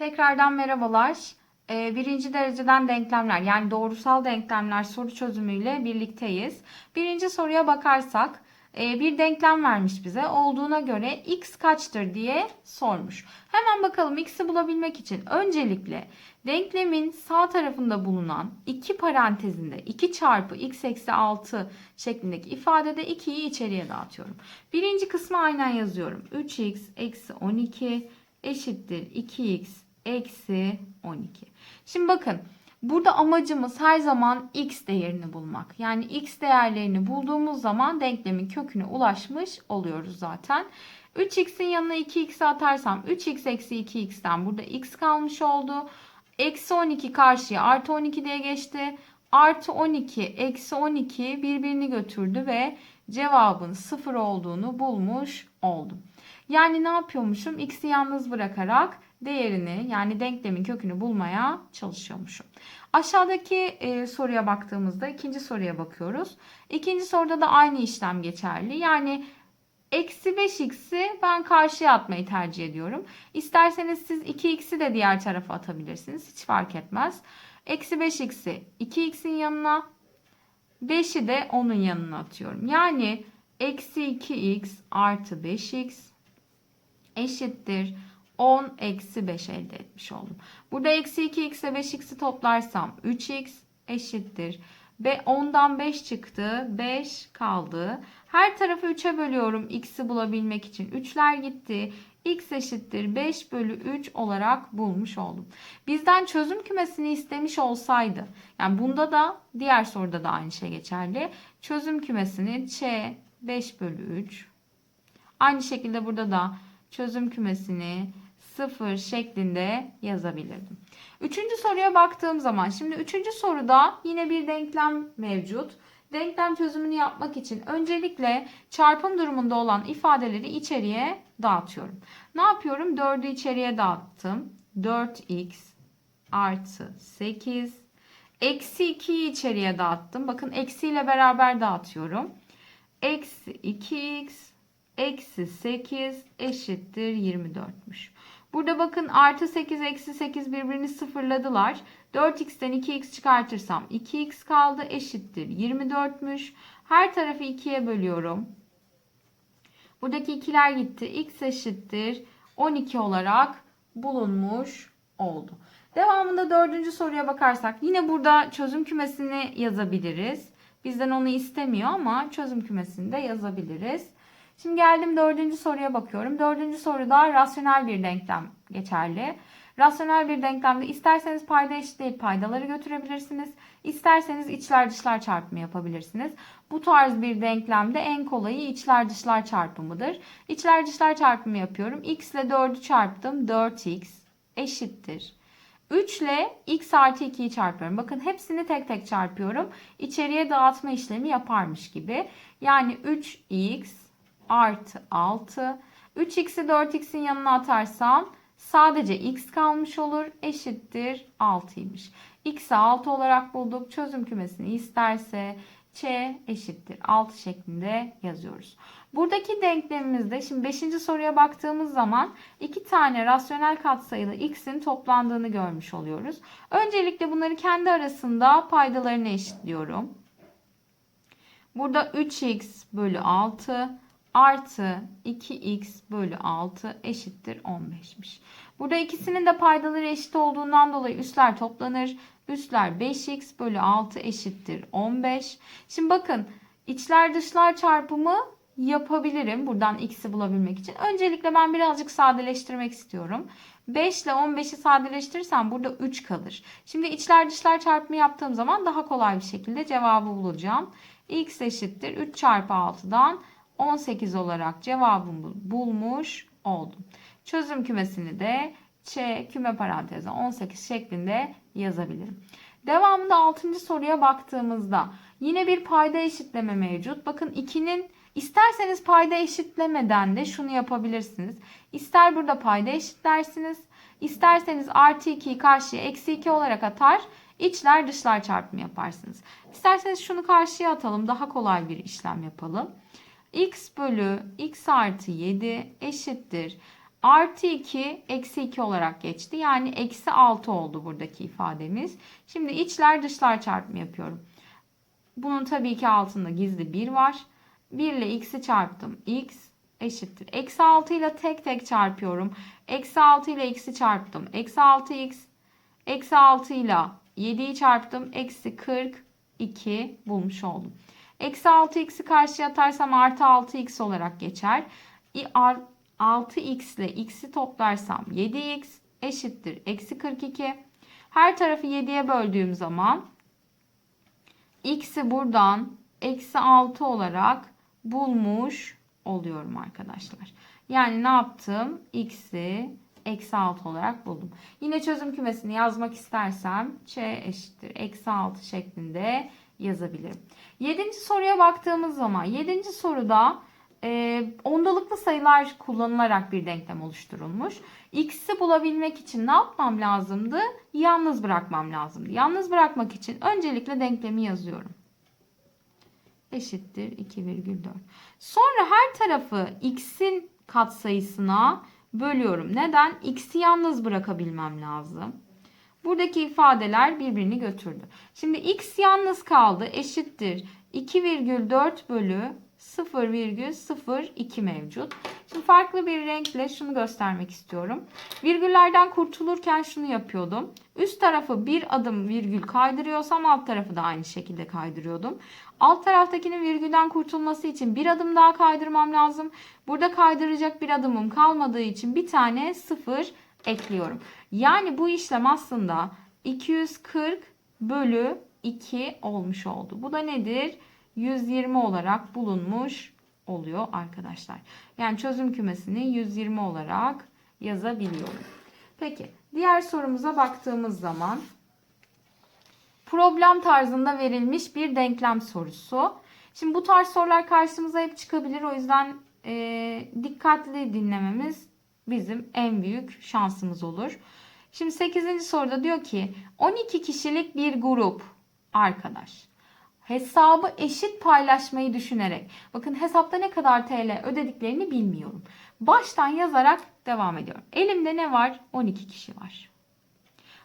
Tekrardan merhabalar. Ee, birinci dereceden denklemler yani doğrusal denklemler soru çözümüyle birlikteyiz. Birinci soruya bakarsak e, bir denklem vermiş bize. Olduğuna göre x kaçtır diye sormuş. Hemen bakalım x'i bulabilmek için öncelikle denklemin sağ tarafında bulunan iki parantezinde 2 çarpı x eksi 6 şeklindeki ifadede 2'yi içeriye dağıtıyorum. Birinci kısmı aynen yazıyorum. 3x eksi 12 eşittir 2x eksi 12. Şimdi bakın burada amacımız her zaman x değerini bulmak. Yani x değerlerini bulduğumuz zaman denklemin köküne ulaşmış oluyoruz zaten. 3x'in yanına 2x atarsam 3x eksi 2x'ten burada x kalmış oldu. Eksi 12 karşıya artı 12 diye geçti. Artı 12 eksi 12 birbirini götürdü ve cevabın 0 olduğunu bulmuş oldum. Yani ne yapıyormuşum? X'i yalnız bırakarak değerini yani denklemin kökünü bulmaya çalışıyormuşum. Aşağıdaki e, soruya baktığımızda ikinci soruya bakıyoruz. İkinci soruda da aynı işlem geçerli. Yani eksi 5x'i ben karşıya atmayı tercih ediyorum. İsterseniz siz 2x'i de diğer tarafa atabilirsiniz. Hiç fark etmez. Eksi 5x'i 2x'in yanına 5'i de onun yanına atıyorum. Yani eksi 2x artı 5x eşittir 10 eksi 5 elde etmiş oldum. Burada eksi 2x ile 5x'i toplarsam 3x eşittir. Ve 10'dan 5 çıktı. 5 kaldı. Her tarafı 3'e bölüyorum x'i bulabilmek için. 3'ler gitti. x eşittir 5 bölü 3 olarak bulmuş oldum. Bizden çözüm kümesini istemiş olsaydı. Yani bunda da diğer soruda da aynı şey geçerli. Çözüm kümesini ç 5 bölü 3. Aynı şekilde burada da çözüm kümesini 0 şeklinde yazabilirdim. Üçüncü soruya baktığım zaman şimdi üçüncü soruda yine bir denklem mevcut. Denklem çözümünü yapmak için öncelikle çarpım durumunda olan ifadeleri içeriye dağıtıyorum. Ne yapıyorum? 4'ü içeriye dağıttım. 4x artı 8 eksi 2'yi içeriye dağıttım. Bakın eksiyle beraber dağıtıyorum. Eksi 2x eksi 8 eşittir 24'müş. Burada bakın artı 8 eksi 8 birbirini sıfırladılar. 4x'ten 2x çıkartırsam 2x kaldı eşittir 24'müş. Her tarafı 2'ye bölüyorum. Buradaki ikiler gitti. x eşittir 12 olarak bulunmuş oldu. Devamında dördüncü soruya bakarsak yine burada çözüm kümesini yazabiliriz. Bizden onu istemiyor ama çözüm kümesini de yazabiliriz. Şimdi geldim dördüncü soruya bakıyorum. Dördüncü soruda rasyonel bir denklem geçerli. Rasyonel bir denklemde isterseniz payda eşitleyip paydaları götürebilirsiniz. İsterseniz içler dışlar çarpımı yapabilirsiniz. Bu tarz bir denklemde en kolayı içler dışlar çarpımıdır. İçler dışlar çarpımı yapıyorum. x ile 4'ü çarptım. 4x eşittir. 3 ile x artı 2'yi çarpıyorum. Bakın hepsini tek tek çarpıyorum. İçeriye dağıtma işlemi yaparmış gibi. Yani 3x artı 6. 3x'i 4x'in yanına atarsam sadece x kalmış olur. Eşittir 6'ymış. x'i 6 olarak bulduk. Çözüm kümesini isterse ç eşittir 6 şeklinde yazıyoruz. Buradaki denklemimizde şimdi 5. soruya baktığımız zaman iki tane rasyonel katsayılı x'in toplandığını görmüş oluyoruz. Öncelikle bunları kendi arasında paydalarını eşitliyorum. Burada 3x bölü 6 artı 2x bölü 6 eşittir 15'miş. Burada ikisinin de paydaları eşit olduğundan dolayı üstler toplanır. Üstler 5x bölü 6 eşittir 15. Şimdi bakın içler dışlar çarpımı yapabilirim buradan x'i bulabilmek için. Öncelikle ben birazcık sadeleştirmek istiyorum. 5 ile 15'i sadeleştirirsem burada 3 kalır. Şimdi içler dışlar çarpımı yaptığım zaman daha kolay bir şekilde cevabı bulacağım. x eşittir 3 çarpı 6'dan 18 olarak cevabımı bulmuş oldum. Çözüm kümesini de Ç küme parantezi 18 şeklinde yazabilirim. Devamında 6. soruya baktığımızda yine bir payda eşitleme mevcut. Bakın 2'nin isterseniz payda eşitlemeden de şunu yapabilirsiniz. İster burada payda eşitlersiniz. İsterseniz artı 2'yi karşıya eksi 2 olarak atar. İçler dışlar çarpımı yaparsınız. İsterseniz şunu karşıya atalım. Daha kolay bir işlem yapalım x bölü x artı 7 eşittir. artı 2 eksi 2 olarak geçti. Yani eksi 6 oldu buradaki ifademiz. Şimdi içler dışlar çarpımı yapıyorum. Bunun tabii ki altında gizli 1 var. 1 ile x'i çarptım. x eşittir. Eksi 6 ile tek tek çarpıyorum. Eksi 6 ile x'i çarptım. Eksi 6x. Eksi 6 ile 7'yi çarptım. Eksi 42 bulmuş oldum. Eksi 6x'i karşıya atarsam artı 6x olarak geçer. 6x ile x'i toplarsam 7x eşittir. Eksi 42. Her tarafı 7'ye böldüğüm zaman x'i buradan eksi 6 olarak bulmuş oluyorum arkadaşlar. Yani ne yaptım? X'i eksi 6 olarak buldum. Yine çözüm kümesini yazmak istersem ç eşittir eksi 6 şeklinde yazabilirim. Yedinci soruya baktığımız zaman yedinci soruda e, ondalıklı sayılar kullanılarak bir denklem oluşturulmuş. X'i bulabilmek için ne yapmam lazımdı? Yalnız bırakmam lazımdı. Yalnız bırakmak için öncelikle denklemi yazıyorum eşittir 2,4. Sonra her tarafı x'in katsayısına bölüyorum. Neden? X'i yalnız bırakabilmem lazım. Buradaki ifadeler birbirini götürdü. Şimdi x yalnız kaldı eşittir 2,4 bölü 0,02 mevcut. Şimdi farklı bir renkle şunu göstermek istiyorum. Virgüllerden kurtulurken şunu yapıyordum. Üst tarafı bir adım virgül kaydırıyorsam alt tarafı da aynı şekilde kaydırıyordum. Alt taraftakinin virgülden kurtulması için bir adım daha kaydırmam lazım. Burada kaydıracak bir adımım kalmadığı için bir tane sıfır ekliyorum. Yani bu işlem aslında 240 bölü 2 olmuş oldu. Bu da nedir? 120 olarak bulunmuş oluyor arkadaşlar. Yani çözüm kümesini 120 olarak yazabiliyorum. Peki diğer sorumuza baktığımız zaman problem tarzında verilmiş bir denklem sorusu. Şimdi bu tarz sorular karşımıza hep çıkabilir. O yüzden e, dikkatli dinlememiz bizim en büyük şansımız olur. Şimdi 8. soruda diyor ki 12 kişilik bir grup arkadaş hesabı eşit paylaşmayı düşünerek bakın hesapta ne kadar TL ödediklerini bilmiyorum. Baştan yazarak devam ediyorum. Elimde ne var? 12 kişi var.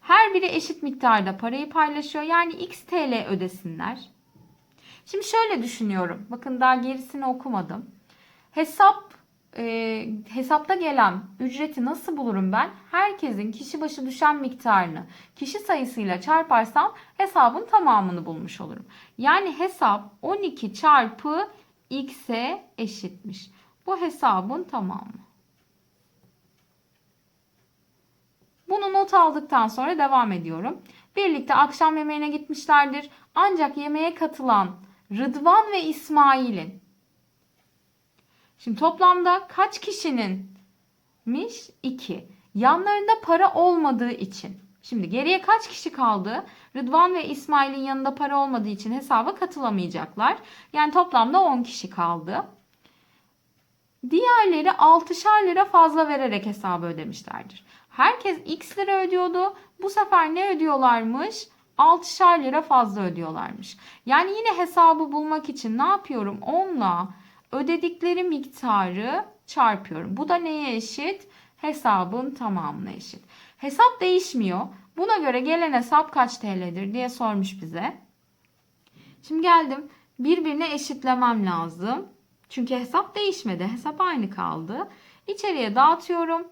Her biri eşit miktarda parayı paylaşıyor. Yani x TL ödesinler. Şimdi şöyle düşünüyorum. Bakın daha gerisini okumadım. Hesap e, hesapta gelen ücreti nasıl bulurum ben? Herkesin kişi başı düşen miktarını kişi sayısıyla çarparsam hesabın tamamını bulmuş olurum. Yani hesap 12 çarpı x'e eşitmiş. Bu hesabın tamamı. Bunu not aldıktan sonra devam ediyorum. Birlikte akşam yemeğine gitmişlerdir. Ancak yemeğe katılan Rıdvan ve İsmail'in Şimdi toplamda kaç kişininmiş? 2. Yanlarında para olmadığı için. Şimdi geriye kaç kişi kaldı? Rıdvan ve İsmail'in yanında para olmadığı için hesaba katılamayacaklar. Yani toplamda 10 kişi kaldı. Diğerleri 6'şar lira fazla vererek hesabı ödemişlerdir. Herkes x lira ödüyordu. Bu sefer ne ödüyorlarmış? 6'şar lira fazla ödüyorlarmış. Yani yine hesabı bulmak için ne yapıyorum? 10 ile ödedikleri miktarı çarpıyorum. Bu da neye eşit? Hesabın tamamına eşit. Hesap değişmiyor. Buna göre gelen hesap kaç TL'dir diye sormuş bize. Şimdi geldim. Birbirine eşitlemem lazım. Çünkü hesap değişmedi. Hesap aynı kaldı. İçeriye dağıtıyorum.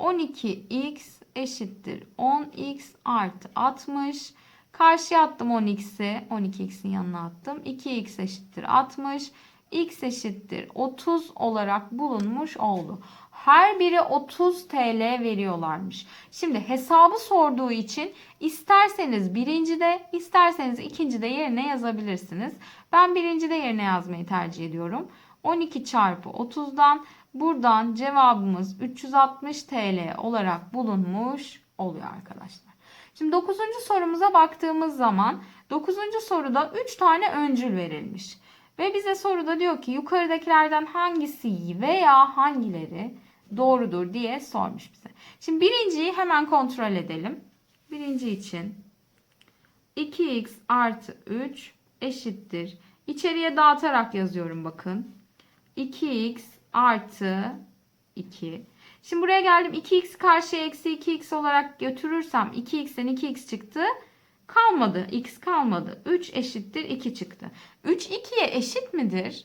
12x eşittir 10x artı 60. Karşıya attım 10x'i. 12x'in yanına attım. 2x eşittir 60 x eşittir 30 olarak bulunmuş oldu. Her biri 30 TL veriyorlarmış. Şimdi hesabı sorduğu için isterseniz birincide isterseniz ikincide yerine yazabilirsiniz. Ben birincide yerine yazmayı tercih ediyorum. 12 çarpı 30'dan buradan cevabımız 360 TL olarak bulunmuş oluyor arkadaşlar. Şimdi 9. sorumuza baktığımız zaman 9. soruda 3 tane öncül verilmiş. Ve bize soruda diyor ki yukarıdakilerden hangisi veya hangileri doğrudur diye sormuş bize. Şimdi birinciyi hemen kontrol edelim. Birinci için 2x artı 3 eşittir. İçeriye dağıtarak yazıyorum bakın. 2x artı 2. Şimdi buraya geldim 2x karşıya eksi 2x olarak götürürsem 2x'ten 2x çıktı. Kalmadı. x kalmadı. 3 eşittir 2 çıktı. 3 2'ye eşit midir?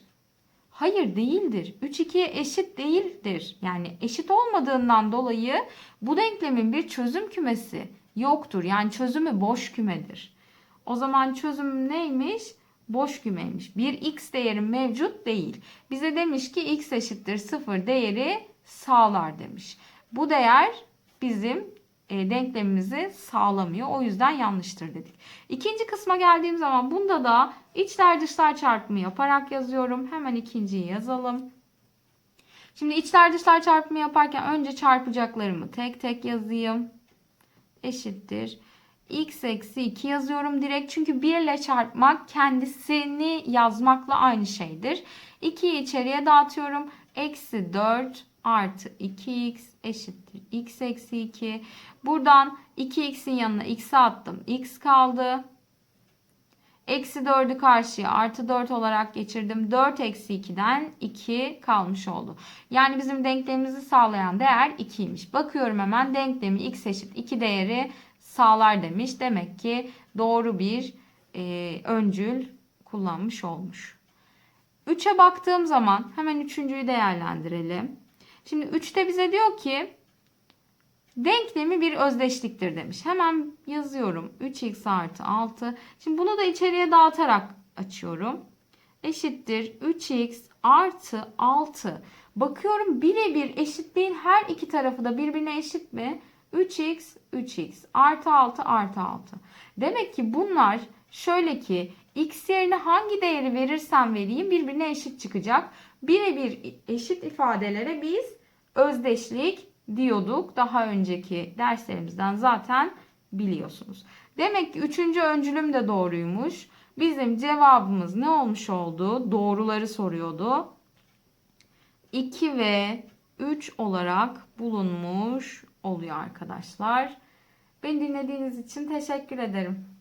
Hayır değildir. 3 2'ye eşit değildir. Yani eşit olmadığından dolayı bu denklemin bir çözüm kümesi yoktur. Yani çözümü boş kümedir. O zaman çözüm neymiş? Boş kümeymiş. Bir x değeri mevcut değil. Bize demiş ki x eşittir 0 değeri sağlar demiş. Bu değer bizim e, denklemimizi sağlamıyor. O yüzden yanlıştır dedik. İkinci kısma geldiğim zaman bunda da içler dışlar çarpımı yaparak yazıyorum. Hemen ikinciyi yazalım. Şimdi içler dışlar çarpımı yaparken önce çarpacaklarımı tek tek yazayım. Eşittir. x eksi 2 yazıyorum direkt. Çünkü 1 ile çarpmak kendisini yazmakla aynı şeydir. 2'yi içeriye dağıtıyorum. Eksi 4 artı 2x eşittir. x eksi 2. Buradan 2x'in yanına x'i attım. x kaldı. Eksi 4'ü karşıya artı 4 olarak geçirdim. 4 eksi 2'den 2 kalmış oldu. Yani bizim denklemimizi sağlayan değer 2'ymiş. Bakıyorum hemen denklemi x eşit 2 değeri sağlar demiş. Demek ki doğru bir e, öncül kullanmış olmuş. 3'e baktığım zaman hemen üçüncüyü değerlendirelim. Şimdi 3'te bize diyor ki denklemi bir özdeşliktir demiş. Hemen yazıyorum. 3x artı 6. Şimdi bunu da içeriye dağıtarak açıyorum. Eşittir 3x artı 6. Bakıyorum birebir eşitliğin her iki tarafı da birbirine eşit mi? 3x 3x artı 6 artı 6. Demek ki bunlar şöyle ki x yerine hangi değeri verirsem vereyim birbirine eşit çıkacak. Birebir eşit ifadelere biz özdeşlik diyorduk. Daha önceki derslerimizden zaten biliyorsunuz. Demek ki üçüncü öncülüm de doğruymuş. Bizim cevabımız ne olmuş oldu? Doğruları soruyordu. 2 ve 3 olarak bulunmuş oluyor arkadaşlar. Beni dinlediğiniz için teşekkür ederim.